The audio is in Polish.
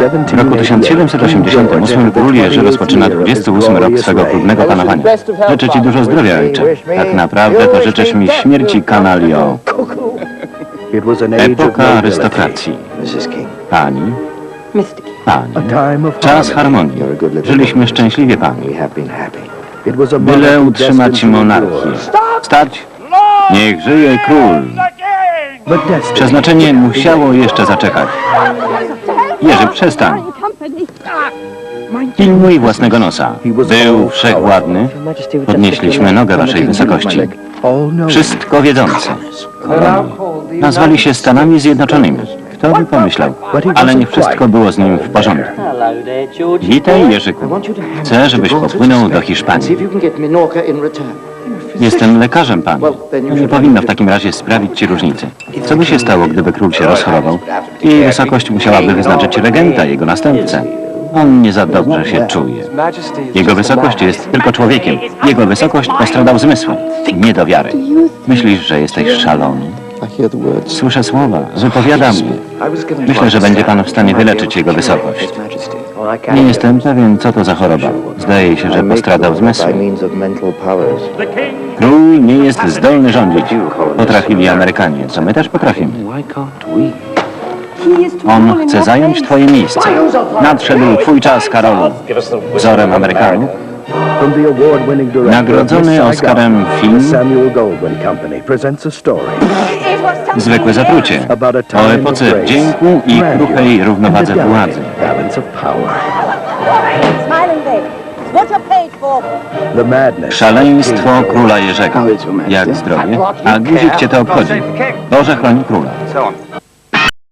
W roku 1788 król Jerzy rozpoczyna 28 rok swego chlubnego panowania. Życzę Ci dużo zdrowia, ojcze. Tak naprawdę to życzysz mi śmierci, kanalio. Epoka arystokracji. Pani, pani. Czas harmonii. Żyliśmy szczęśliwie, pani. Byle utrzymać monarchię. Stać! Niech żyje król! Przeznaczenie musiało jeszcze zaczekać. Jerzy, przestań. Pilnuj własnego nosa. Był wszechwładny. Podnieśliśmy nogę waszej wysokości. Wszystko wiedzący. Nazwali się Stanami Zjednoczonymi. Kto by pomyślał? Ale nie wszystko było z nim w porządku. Witaj, Jerzyku. Chcę, żebyś popłynął do Hiszpanii. Jestem lekarzem, panie. Nie powinno w takim razie sprawić ci różnicy. Co by się stało, gdyby król się rozchorował? Jej wysokość musiałaby wyznaczyć regenta, jego następcę. On nie za dobrze się czuje. Jego wysokość jest tylko człowiekiem. Jego wysokość postradał zmysły. Nie do wiary. Myślisz, że jesteś szalony? Słyszę słowa, wypowiadam. Myślę, że będzie pan w stanie wyleczyć jego wysokość. Nie jestem pewien, co to za choroba. Zdaje się, że postradał zmysły. Król nie jest zdolny rządzić. Potrafili Amerykanie, co my też potrafimy. On chce zająć twoje miejsce. Nadszedł twój czas, Karolu. Wzorem Amerykanów Nagrodzony Oscarem film Samuel Goldwyn Company presents a story Zwykłe zatrucie o epoce wdzięku i kruchej równowadze władzy. Szaleństwo króla Jerzego. Jak zdrowie? A guzik cię to obchodzi. Boże chroni króla.